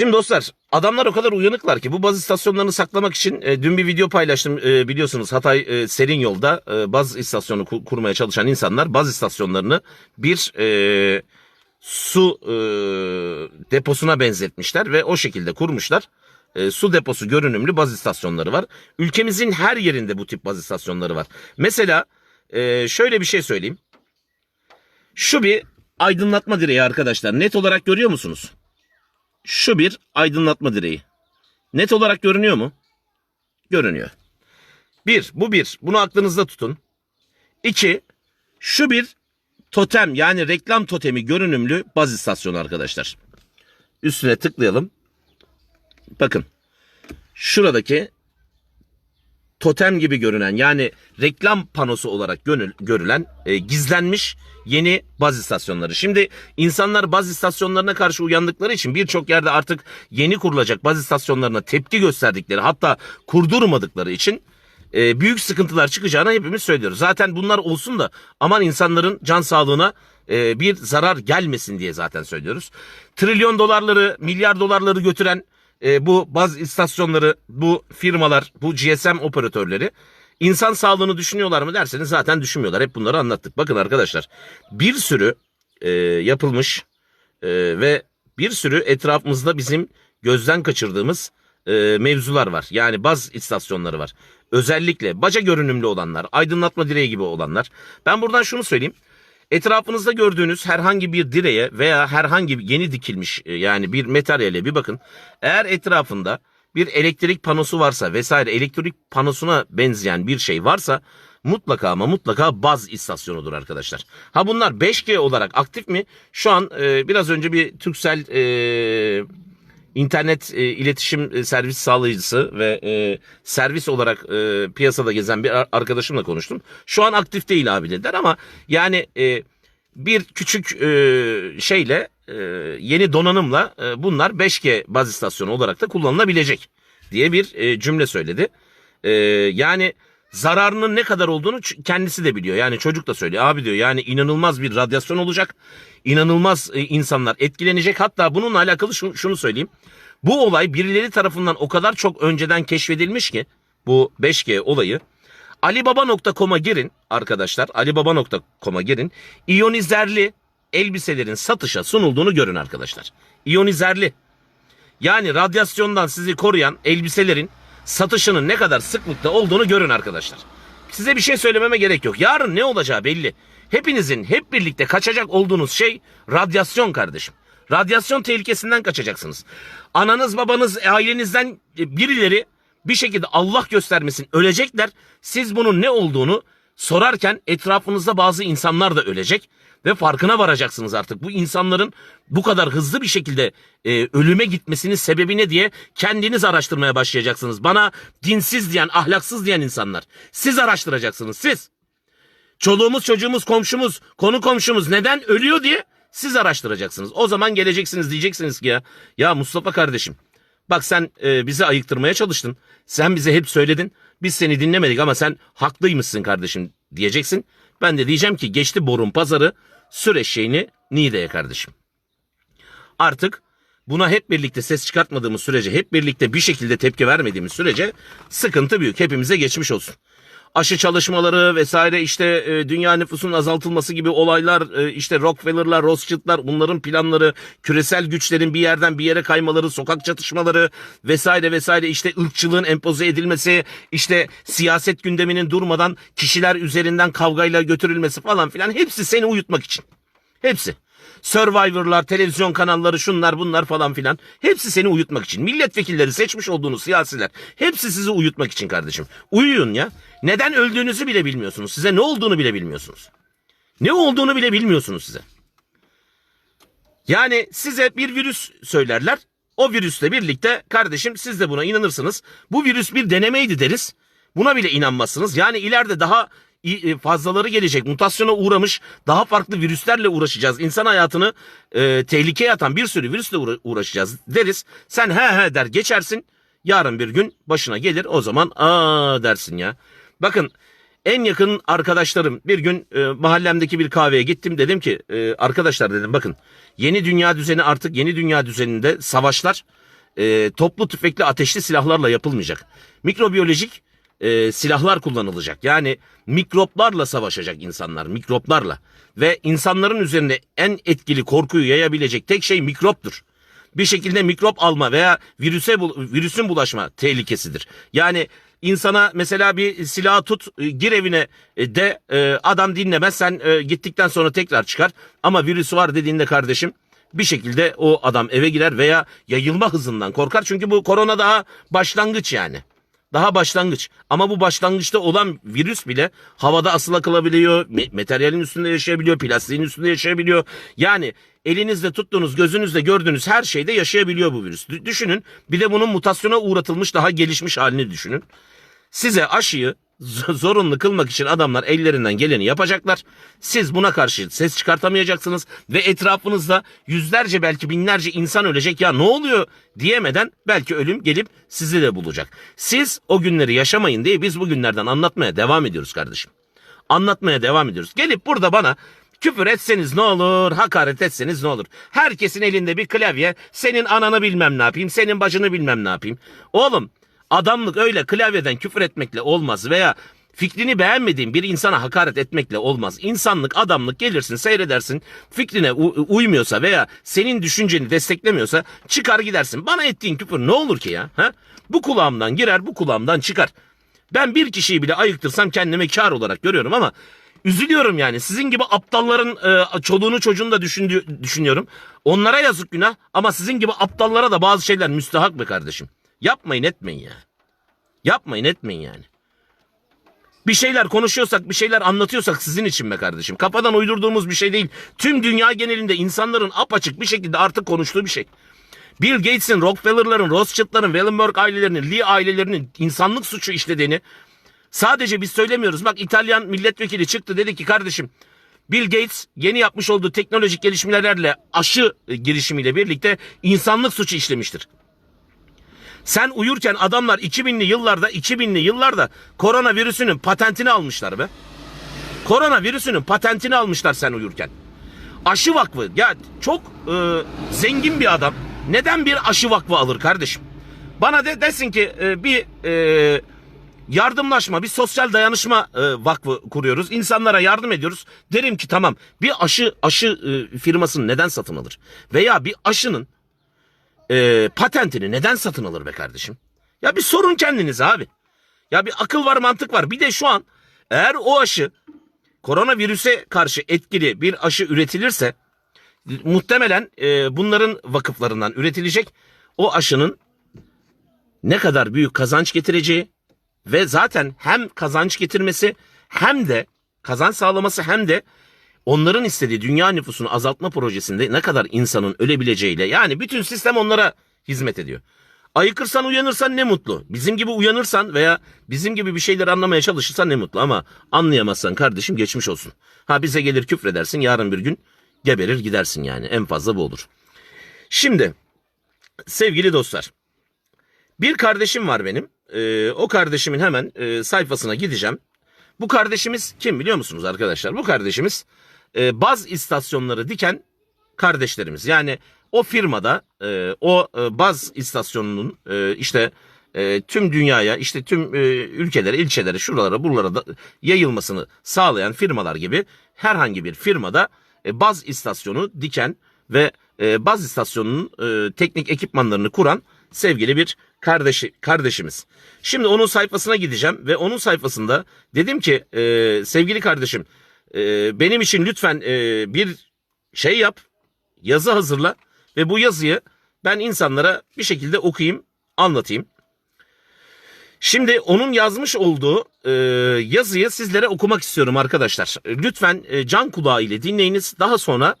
Şimdi dostlar adamlar o kadar uyanıklar ki bu baz istasyonlarını saklamak için e, dün bir video paylaştım e, biliyorsunuz Hatay e, Serin Yolda e, baz istasyonu ku- kurmaya çalışan insanlar baz istasyonlarını bir e, su e, deposuna benzetmişler ve o şekilde kurmuşlar. E, su deposu görünümlü baz istasyonları var. Ülkemizin her yerinde bu tip baz istasyonları var. Mesela e, şöyle bir şey söyleyeyim. Şu bir aydınlatma direği arkadaşlar. Net olarak görüyor musunuz? Şu bir aydınlatma direği. Net olarak görünüyor mu? Görünüyor. Bir, bu bir. Bunu aklınızda tutun. İki, şu bir totem yani reklam totemi görünümlü baz istasyonu arkadaşlar. Üstüne tıklayalım. Bakın. Şuradaki totem gibi görünen yani reklam panosu olarak gönül, görülen e, gizlenmiş yeni baz istasyonları. Şimdi insanlar baz istasyonlarına karşı uyandıkları için birçok yerde artık yeni kurulacak baz istasyonlarına tepki gösterdikleri hatta kurdurmadıkları için e, büyük sıkıntılar çıkacağını hepimiz söylüyoruz. Zaten bunlar olsun da aman insanların can sağlığına e, bir zarar gelmesin diye zaten söylüyoruz. Trilyon dolarları, milyar dolarları götüren e, bu baz istasyonları, bu firmalar, bu GSM operatörleri insan sağlığını düşünüyorlar mı derseniz zaten düşünmüyorlar. Hep bunları anlattık. Bakın arkadaşlar bir sürü e, yapılmış e, ve bir sürü etrafımızda bizim gözden kaçırdığımız e, mevzular var. Yani baz istasyonları var. Özellikle baca görünümlü olanlar, aydınlatma direği gibi olanlar. Ben buradan şunu söyleyeyim. Etrafınızda gördüğünüz herhangi bir direğe veya herhangi bir yeni dikilmiş e, yani bir materyale bir bakın. Eğer etrafında bir elektrik panosu varsa vesaire elektrik panosuna benzeyen bir şey varsa mutlaka ama mutlaka baz istasyonudur arkadaşlar. Ha bunlar 5G olarak aktif mi? Şu an e, biraz önce bir Turkcell e, internet e, iletişim e, servis sağlayıcısı ve e, servis olarak e, piyasada gezen bir ar- arkadaşımla konuştum. Şu an aktif değil abi dediler ama yani e, bir küçük e, şeyle e, yeni donanımla e, bunlar 5G baz istasyonu olarak da kullanılabilecek diye bir e, cümle söyledi. E, yani zararının ne kadar olduğunu kendisi de biliyor. Yani çocuk da söylüyor. Abi diyor yani inanılmaz bir radyasyon olacak. İnanılmaz e, insanlar etkilenecek. Hatta bununla alakalı şunu söyleyeyim. Bu olay birileri tarafından o kadar çok önceden keşfedilmiş ki bu 5G olayı. Alibaba.com'a girin arkadaşlar. Alibaba.com'a girin. İyonizerli elbiselerin satışa sunulduğunu görün arkadaşlar. İyonizerli. Yani radyasyondan sizi koruyan elbiselerin satışının ne kadar sıklıkta olduğunu görün arkadaşlar. Size bir şey söylememe gerek yok. Yarın ne olacağı belli. Hepinizin hep birlikte kaçacak olduğunuz şey radyasyon kardeşim. Radyasyon tehlikesinden kaçacaksınız. Ananız babanız ailenizden e, birileri bir şekilde Allah göstermesin ölecekler. Siz bunun ne olduğunu sorarken etrafınızda bazı insanlar da ölecek ve farkına varacaksınız artık. Bu insanların bu kadar hızlı bir şekilde e, ölüme gitmesinin sebebi ne diye kendiniz araştırmaya başlayacaksınız. Bana dinsiz diyen, ahlaksız diyen insanlar. Siz araştıracaksınız, siz. Çoluğumuz, çocuğumuz, komşumuz, konu komşumuz neden ölüyor diye siz araştıracaksınız. O zaman geleceksiniz diyeceksiniz ki ya, ya Mustafa kardeşim bak sen e, bizi ayıktırmaya çalıştın. Sen bize hep söyledin. Biz seni dinlemedik ama sen haklıymışsın kardeşim diyeceksin. Ben de diyeceğim ki geçti borun pazarı sür eşeğini Niğde'ye kardeşim. Artık buna hep birlikte ses çıkartmadığımız sürece, hep birlikte bir şekilde tepki vermediğimiz sürece sıkıntı büyük. Hepimize geçmiş olsun. Aşı çalışmaları vesaire işte e, dünya nüfusunun azaltılması gibi olaylar e, işte Rockefeller'lar, Rothschild'lar bunların planları, küresel güçlerin bir yerden bir yere kaymaları, sokak çatışmaları vesaire vesaire işte ırkçılığın empoze edilmesi, işte siyaset gündeminin durmadan kişiler üzerinden kavgayla götürülmesi falan filan hepsi seni uyutmak için. Hepsi. Survivor'lar, televizyon kanalları, şunlar bunlar falan filan. Hepsi seni uyutmak için. Milletvekilleri seçmiş olduğunuz siyasiler. Hepsi sizi uyutmak için kardeşim. Uyuyun ya. Neden öldüğünüzü bile bilmiyorsunuz. Size ne olduğunu bile bilmiyorsunuz. Ne olduğunu bile bilmiyorsunuz size. Yani size bir virüs söylerler. O virüsle birlikte kardeşim siz de buna inanırsınız. Bu virüs bir denemeydi deriz. Buna bile inanmazsınız. Yani ileride daha fazlaları gelecek. Mutasyona uğramış daha farklı virüslerle uğraşacağız. İnsan hayatını e, tehlikeye atan bir sürü virüsle uğra- uğraşacağız deriz. Sen he he der geçersin. Yarın bir gün başına gelir o zaman aa dersin ya. Bakın en yakın arkadaşlarım bir gün e, mahallemdeki bir kahveye gittim dedim ki e, arkadaşlar dedim bakın yeni dünya düzeni artık yeni dünya düzeninde savaşlar e, toplu tüfekli ateşli silahlarla yapılmayacak. Mikrobiyolojik e, silahlar kullanılacak. Yani mikroplarla savaşacak insanlar, mikroplarla. Ve insanların üzerine en etkili korkuyu yayabilecek tek şey mikroptur. Bir şekilde mikrop alma veya virüse virüsün bulaşma tehlikesidir. Yani insana mesela bir silahı tut, e, gir evine e, de e, adam dinlemez sen gittikten sonra tekrar çıkar. Ama virüs var dediğinde kardeşim bir şekilde o adam eve girer veya yayılma hızından korkar. Çünkü bu korona daha başlangıç yani. Daha başlangıç. Ama bu başlangıçta olan virüs bile havada asıla kalabiliyor. materyalin üstünde yaşayabiliyor. Plastiğin üstünde yaşayabiliyor. Yani elinizde tuttuğunuz, gözünüzle gördüğünüz her şeyde yaşayabiliyor bu virüs. Dü- Düşünün. Bir de bunun mutasyona uğratılmış daha gelişmiş halini düşünün. Size aşıyı zorunlu kılmak için adamlar ellerinden geleni yapacaklar. Siz buna karşı ses çıkartamayacaksınız ve etrafınızda yüzlerce belki binlerce insan ölecek ya ne oluyor diyemeden belki ölüm gelip sizi de bulacak. Siz o günleri yaşamayın diye biz bu günlerden anlatmaya devam ediyoruz kardeşim. Anlatmaya devam ediyoruz. Gelip burada bana küfür etseniz ne olur, hakaret etseniz ne olur. Herkesin elinde bir klavye, senin ananı bilmem ne yapayım, senin başını bilmem ne yapayım. Oğlum adamlık öyle klavyeden küfür etmekle olmaz veya fikrini beğenmediğin bir insana hakaret etmekle olmaz. İnsanlık, adamlık gelirsin, seyredersin. Fikrine uymuyorsa veya senin düşünceni desteklemiyorsa çıkar gidersin. Bana ettiğin küfür ne olur ki ya? Ha? Bu kulağımdan girer, bu kulağımdan çıkar. Ben bir kişiyi bile ayıktırsam kendime kar olarak görüyorum ama üzülüyorum yani. Sizin gibi aptalların e, çoluğunu çocuğunu da düşündü, düşünüyorum. Onlara yazık günah ama sizin gibi aptallara da bazı şeyler müstahak be kardeşim. Yapmayın etmeyin ya. Yapmayın etmeyin yani. Bir şeyler konuşuyorsak, bir şeyler anlatıyorsak sizin için be kardeşim. Kafadan uydurduğumuz bir şey değil. Tüm dünya genelinde insanların apaçık bir şekilde artık konuştuğu bir şey. Bill Gates'in, Rockefeller'ların, Rothschild'ların, Wallenberg ailelerinin, Lee ailelerinin insanlık suçu işlediğini sadece biz söylemiyoruz. Bak İtalyan milletvekili çıktı dedi ki kardeşim Bill Gates yeni yapmış olduğu teknolojik gelişmelerle aşı girişimiyle birlikte insanlık suçu işlemiştir. Sen uyurken adamlar 2000'li yıllarda 2000'li yıllarda koronavirüsünün patentini almışlar be. Koronavirüsünün patentini almışlar sen uyurken. Aşı vakfı ya çok e, zengin bir adam. Neden bir aşı vakfı alır kardeşim? Bana de desin ki e, bir e, yardımlaşma, bir sosyal dayanışma e, vakfı kuruyoruz. İnsanlara yardım ediyoruz. Derim ki tamam bir aşı aşı e, firmasını neden satın alır? Veya bir aşının e, patentini neden satın alır be kardeşim? Ya bir sorun kendinize abi. Ya bir akıl var mantık var. Bir de şu an eğer o aşı koronavirüse karşı etkili bir aşı üretilirse muhtemelen e, bunların vakıflarından üretilecek o aşının ne kadar büyük kazanç getireceği ve zaten hem kazanç getirmesi hem de kazanç sağlaması hem de onların istediği dünya nüfusunu azaltma projesinde ne kadar insanın ölebileceğiyle yani bütün sistem onlara hizmet ediyor. Ayıkırsan uyanırsan ne mutlu. Bizim gibi uyanırsan veya bizim gibi bir şeyler anlamaya çalışırsan ne mutlu ama anlayamazsan kardeşim geçmiş olsun. Ha bize gelir küfredersin yarın bir gün geberir gidersin yani en fazla bu olur. Şimdi sevgili dostlar bir kardeşim var benim. Ee, o kardeşimin hemen e, sayfasına gideceğim. Bu kardeşimiz kim biliyor musunuz arkadaşlar? Bu kardeşimiz e, baz istasyonları diken kardeşlerimiz. Yani o firmada e, o e, baz istasyonunun e, işte e, tüm dünyaya işte tüm e, ülkelere, ilçelere, şuralara, buralara da yayılmasını sağlayan firmalar gibi herhangi bir firmada e, baz istasyonu diken ve e, baz istasyonunun e, teknik ekipmanlarını kuran sevgili bir kardeşi kardeşimiz. Şimdi onun sayfasına gideceğim ve onun sayfasında dedim ki e, sevgili kardeşim e, benim için lütfen e, bir şey yap, yazı hazırla ve bu yazıyı ben insanlara bir şekilde okuyayım, anlatayım. Şimdi onun yazmış olduğu e, yazıyı sizlere okumak istiyorum arkadaşlar. Lütfen e, can kulağı ile dinleyiniz. Daha sonra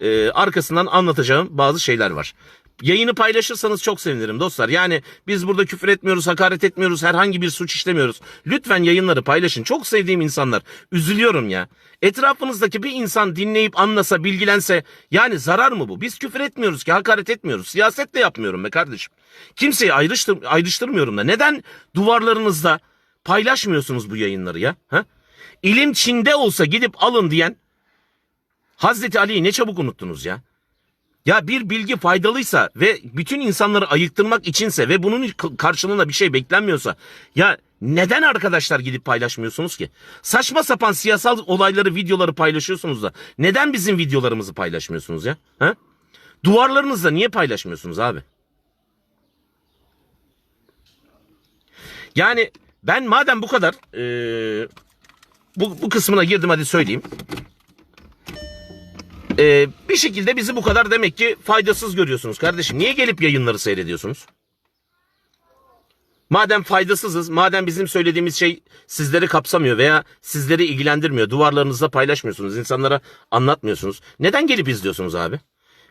e, arkasından anlatacağım bazı şeyler var. Yayını paylaşırsanız çok sevinirim dostlar. Yani biz burada küfür etmiyoruz, hakaret etmiyoruz, herhangi bir suç işlemiyoruz. Lütfen yayınları paylaşın. Çok sevdiğim insanlar. Üzülüyorum ya. Etrafınızdaki bir insan dinleyip anlasa, bilgilense yani zarar mı bu? Biz küfür etmiyoruz ki, hakaret etmiyoruz. Siyaset de yapmıyorum be kardeşim. Kimseyi ayrıştır, ayrıştırmıyorum da. Neden duvarlarınızda paylaşmıyorsunuz bu yayınları ya? Ha? İlim Çin'de olsa gidip alın diyen Hazreti Ali'yi ne çabuk unuttunuz ya. Ya bir bilgi faydalıysa ve bütün insanları ayıktırmak içinse ve bunun karşılığında bir şey beklenmiyorsa ya neden arkadaşlar gidip paylaşmıyorsunuz ki? Saçma sapan siyasal olayları, videoları paylaşıyorsunuz da neden bizim videolarımızı paylaşmıyorsunuz ya? Ha? Duvarlarınızda niye paylaşmıyorsunuz abi? Yani ben madem bu kadar eee, bu, bu kısmına girdim hadi söyleyeyim. Ee, bir şekilde bizi bu kadar demek ki faydasız görüyorsunuz kardeşim. Niye gelip yayınları seyrediyorsunuz? Madem faydasızız, madem bizim söylediğimiz şey sizleri kapsamıyor veya sizleri ilgilendirmiyor, duvarlarınızda paylaşmıyorsunuz, insanlara anlatmıyorsunuz. Neden gelip izliyorsunuz abi?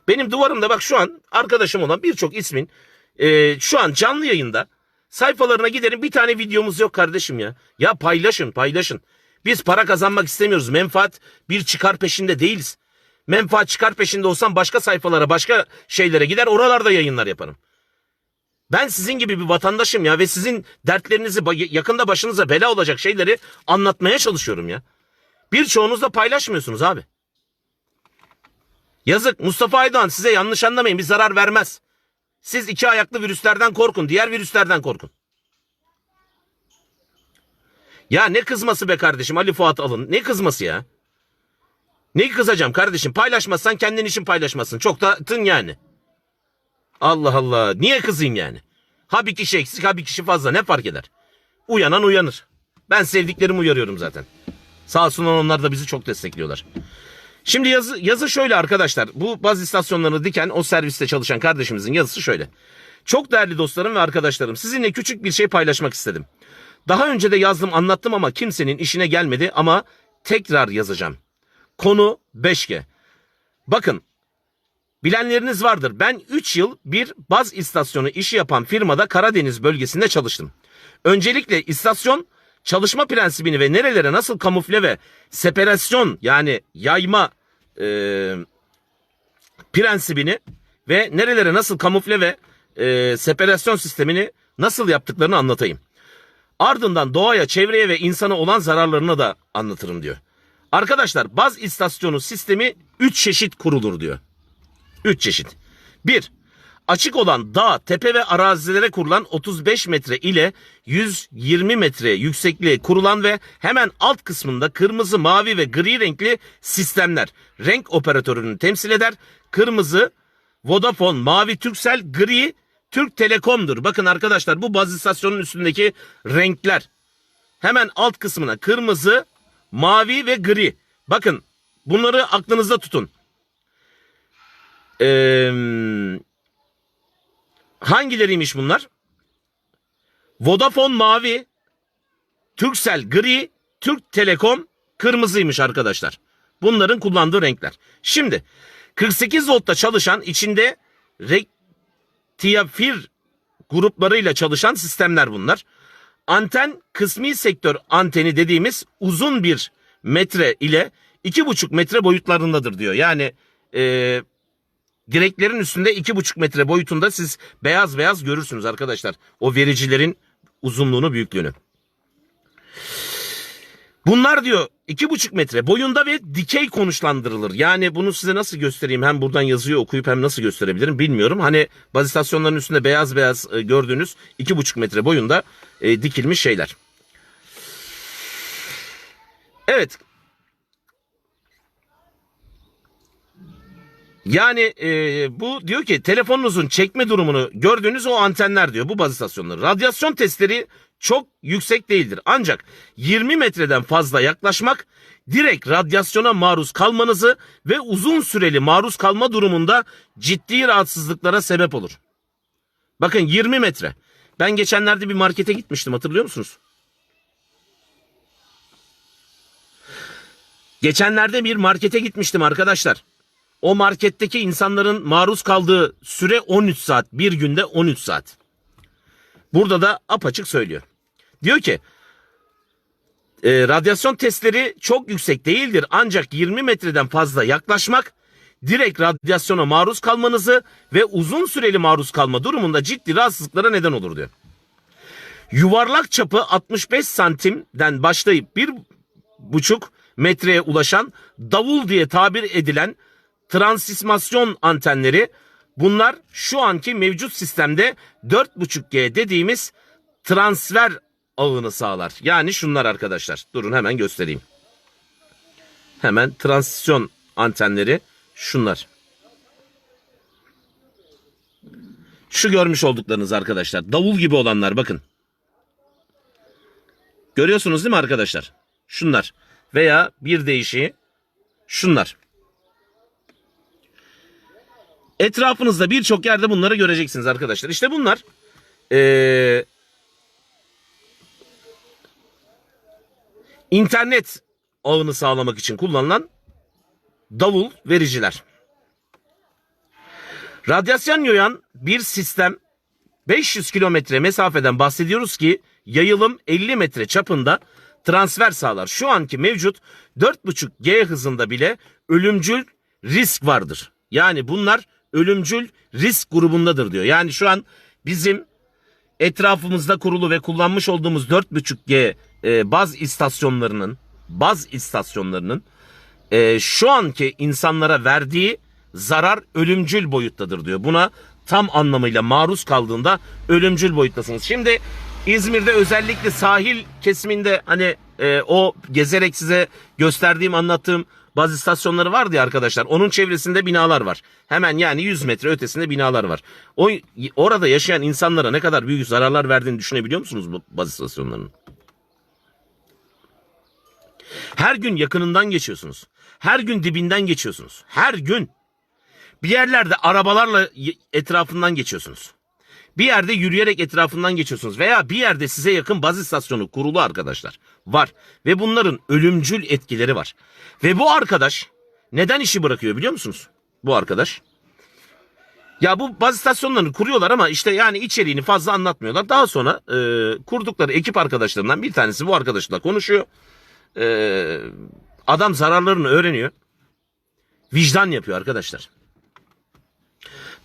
Benim duvarımda bak şu an arkadaşım olan birçok ismin e, şu an canlı yayında sayfalarına giderim bir tane videomuz yok kardeşim ya. Ya paylaşın paylaşın. Biz para kazanmak istemiyoruz. Menfaat bir çıkar peşinde değiliz. Menfaat çıkar peşinde olsam başka sayfalara başka şeylere gider oralarda yayınlar yaparım. Ben sizin gibi bir vatandaşım ya ve sizin dertlerinizi yakında başınıza bela olacak şeyleri anlatmaya çalışıyorum ya. Birçoğunuz da paylaşmıyorsunuz abi. Yazık Mustafa Aydoğan size yanlış anlamayın bir zarar vermez. Siz iki ayaklı virüslerden korkun, diğer virüslerden korkun. Ya ne kızması be kardeşim Ali Fuat Alın. Ne kızması ya? Ne kızacağım kardeşim? Paylaşmazsan kendin için paylaşmasın. Çok da tın yani. Allah Allah. Niye kızayım yani? Ha bir kişi eksik ha bir kişi fazla ne fark eder? Uyanan uyanır. Ben sevdiklerimi uyarıyorum zaten. Sağ olsunlar onlar da bizi çok destekliyorlar. Şimdi yazı, yazı şöyle arkadaşlar. Bu baz istasyonlarını diken o serviste çalışan kardeşimizin yazısı şöyle. Çok değerli dostlarım ve arkadaşlarım sizinle küçük bir şey paylaşmak istedim. Daha önce de yazdım anlattım ama kimsenin işine gelmedi ama tekrar yazacağım. Konu 5G. Bakın bilenleriniz vardır. Ben 3 yıl bir baz istasyonu işi yapan firmada Karadeniz bölgesinde çalıştım. Öncelikle istasyon çalışma prensibini ve nerelere nasıl kamufle ve separasyon yani yayma e, prensibini ve nerelere nasıl kamufle ve e, separasyon sistemini nasıl yaptıklarını anlatayım. Ardından doğaya, çevreye ve insana olan zararlarını da anlatırım diyor. Arkadaşlar baz istasyonu sistemi 3 çeşit kurulur diyor. 3 çeşit. 1. Açık olan dağ, tepe ve arazilere kurulan 35 metre ile 120 metre yüksekliğe kurulan ve hemen alt kısmında kırmızı, mavi ve gri renkli sistemler. Renk operatörünü temsil eder. Kırmızı Vodafone, mavi Turkcell, gri Türk Telekom'dur. Bakın arkadaşlar bu baz istasyonun üstündeki renkler. Hemen alt kısmına kırmızı, mavi ve gri. Bakın bunları aklınızda tutun. Ee, hangileriymiş bunlar? Vodafone mavi, Turkcell gri, Türk Telekom kırmızıymış arkadaşlar. Bunların kullandığı renkler. Şimdi 48 voltta çalışan içinde rektiyafir gruplarıyla çalışan sistemler bunlar. Anten kısmi sektör anteni dediğimiz uzun bir metre ile iki buçuk metre boyutlarındadır diyor. Yani e, direklerin üstünde iki buçuk metre boyutunda siz beyaz beyaz görürsünüz arkadaşlar. O vericilerin uzunluğunu büyüklüğünü. Bunlar diyor iki buçuk metre boyunda ve dikey konuşlandırılır. Yani bunu size nasıl göstereyim? Hem buradan yazıyor okuyup hem nasıl gösterebilirim bilmiyorum. Hani baz istasyonlarının üstünde beyaz beyaz e, gördüğünüz iki buçuk metre boyunda e, dikilmiş şeyler. Evet. Yani e, bu diyor ki telefonunuzun çekme durumunu gördüğünüz o antenler diyor bu baz istasyonları. Radyasyon testleri çok yüksek değildir. Ancak 20 metreden fazla yaklaşmak direkt radyasyona maruz kalmanızı ve uzun süreli maruz kalma durumunda ciddi rahatsızlıklara sebep olur. Bakın 20 metre. Ben geçenlerde bir markete gitmiştim hatırlıyor musunuz? Geçenlerde bir markete gitmiştim arkadaşlar. O marketteki insanların maruz kaldığı süre 13 saat. Bir günde 13 saat. Burada da apaçık söylüyor. Diyor ki e, radyasyon testleri çok yüksek değildir ancak 20 metreden fazla yaklaşmak direkt radyasyona maruz kalmanızı ve uzun süreli maruz kalma durumunda ciddi rahatsızlıklara neden olur diyor. Yuvarlak çapı 65 santimden başlayıp bir buçuk metreye ulaşan davul diye tabir edilen transismasyon antenleri. Bunlar şu anki mevcut sistemde 4.5G dediğimiz transfer ağını sağlar. Yani şunlar arkadaşlar. Durun hemen göstereyim. Hemen transisyon antenleri şunlar. Şu görmüş olduklarınız arkadaşlar. Davul gibi olanlar bakın. Görüyorsunuz değil mi arkadaşlar? Şunlar. Veya bir değişiği şunlar. Etrafınızda birçok yerde bunları göreceksiniz arkadaşlar. İşte bunlar ee, internet ağını sağlamak için kullanılan davul vericiler. Radyasyon yoyan bir sistem 500 kilometre mesafeden bahsediyoruz ki yayılım 50 metre çapında transfer sağlar. Şu anki mevcut 4.5 G hızında bile ölümcül risk vardır. Yani bunlar ölümcül risk grubundadır diyor. Yani şu an bizim etrafımızda kurulu ve kullanmış olduğumuz 4.5G e, baz istasyonlarının baz istasyonlarının e, şu anki insanlara verdiği zarar ölümcül boyuttadır diyor. Buna tam anlamıyla maruz kaldığında ölümcül boyuttasınız. Şimdi İzmir'de özellikle sahil kesiminde hani e, o gezerek size gösterdiğim anlattığım baz istasyonları vardı ya arkadaşlar. Onun çevresinde binalar var. Hemen yani 100 metre ötesinde binalar var. O orada yaşayan insanlara ne kadar büyük zararlar verdiğini düşünebiliyor musunuz bu baz istasyonlarının? Her gün yakınından geçiyorsunuz. Her gün dibinden geçiyorsunuz. Her gün. Bir yerlerde arabalarla etrafından geçiyorsunuz. Bir yerde yürüyerek etrafından geçiyorsunuz veya bir yerde size yakın baz istasyonu kurulu arkadaşlar var ve bunların ölümcül etkileri var. Ve bu arkadaş neden işi bırakıyor biliyor musunuz? Bu arkadaş. Ya bu baz istasyonlarını kuruyorlar ama işte yani içeriğini fazla anlatmıyorlar. Daha sonra e, kurdukları ekip arkadaşlarından bir tanesi bu arkadaşla konuşuyor. E, adam zararlarını öğreniyor. Vicdan yapıyor arkadaşlar.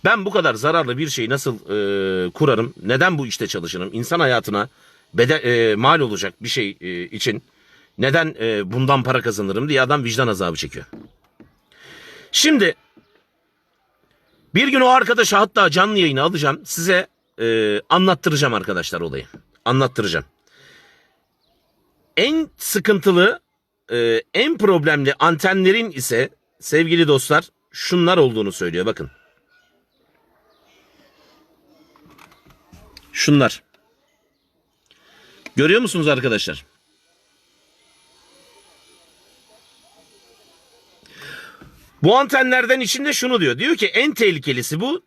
Ben bu kadar zararlı bir şeyi nasıl e, kurarım? Neden bu işte çalışırım? İnsan hayatına bede, e, mal olacak bir şey e, için neden e, bundan para kazanırım diye adam vicdan azabı çekiyor. Şimdi bir gün o arkadaşa hatta canlı yayını alacağım. Size e, anlattıracağım arkadaşlar olayı. Anlattıracağım. En sıkıntılı, e, en problemli antenlerin ise sevgili dostlar şunlar olduğunu söylüyor. Bakın. Şunlar. Görüyor musunuz arkadaşlar? Bu antenlerden içinde şunu diyor. Diyor ki en tehlikelisi bu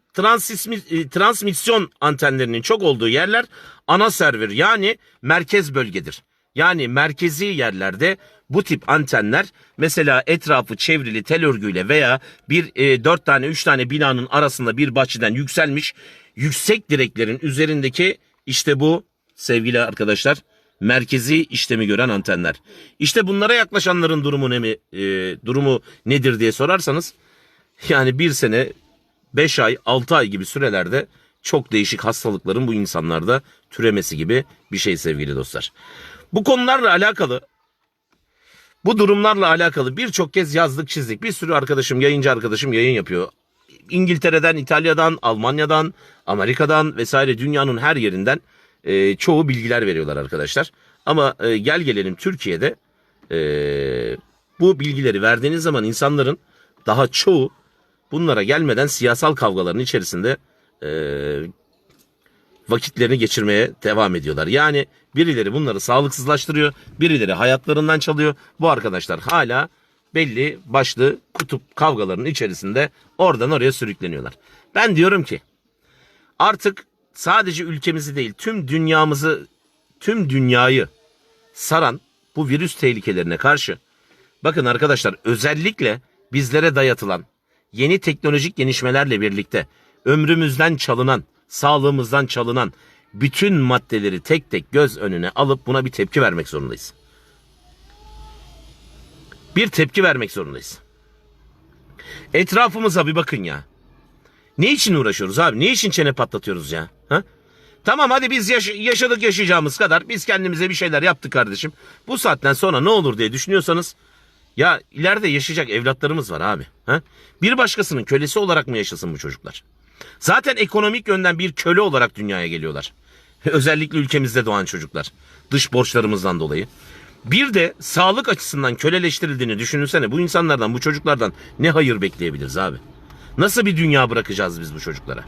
e, transmisyon antenlerinin çok olduğu yerler ana server yani merkez bölgedir. Yani merkezi yerlerde bu tip antenler mesela etrafı çevrili tel örgüyle veya bir e, dört tane üç tane binanın arasında bir bahçeden yükselmiş yüksek direklerin üzerindeki işte bu sevgili arkadaşlar merkezi işlemi gören antenler. İşte bunlara yaklaşanların durumu ne mi e, durumu nedir diye sorarsanız yani bir sene 5 ay 6 ay gibi sürelerde çok değişik hastalıkların bu insanlarda türemesi gibi bir şey sevgili dostlar. Bu konularla alakalı bu durumlarla alakalı birçok kez yazdık çizdik. Bir sürü arkadaşım yayıncı arkadaşım yayın yapıyor. İngiltere'den, İtalya'dan, Almanya'dan, Amerika'dan vesaire dünyanın her yerinden e, çoğu bilgiler veriyorlar arkadaşlar. Ama e, gel gelelim Türkiye'de e, bu bilgileri verdiğiniz zaman insanların daha çoğu bunlara gelmeden siyasal kavgaların içerisinde e, vakitlerini geçirmeye devam ediyorlar. Yani birileri bunları sağlıksızlaştırıyor, birileri hayatlarından çalıyor. Bu arkadaşlar hala belli başlı kutup kavgalarının içerisinde oradan oraya sürükleniyorlar. Ben diyorum ki artık sadece ülkemizi değil tüm dünyamızı, tüm dünyayı saran bu virüs tehlikelerine karşı bakın arkadaşlar özellikle bizlere dayatılan yeni teknolojik gelişmelerle birlikte ömrümüzden çalınan, sağlığımızdan çalınan bütün maddeleri tek tek göz önüne alıp buna bir tepki vermek zorundayız. Bir tepki vermek zorundayız. Etrafımıza bir bakın ya. Ne için uğraşıyoruz abi? Ne için çene patlatıyoruz ya? Ha? Tamam hadi biz yaş- yaşadık yaşayacağımız kadar biz kendimize bir şeyler yaptık kardeşim. Bu saatten sonra ne olur diye düşünüyorsanız Ya ileride yaşayacak evlatlarımız var abi. Ha? Bir başkasının kölesi olarak mı yaşasın bu çocuklar? Zaten ekonomik yönden bir köle olarak dünyaya geliyorlar. Özellikle ülkemizde doğan çocuklar. Dış borçlarımızdan dolayı. Bir de sağlık açısından köleleştirildiğini düşünürsene. Bu insanlardan, bu çocuklardan ne hayır bekleyebiliriz abi? Nasıl bir dünya bırakacağız biz bu çocuklara?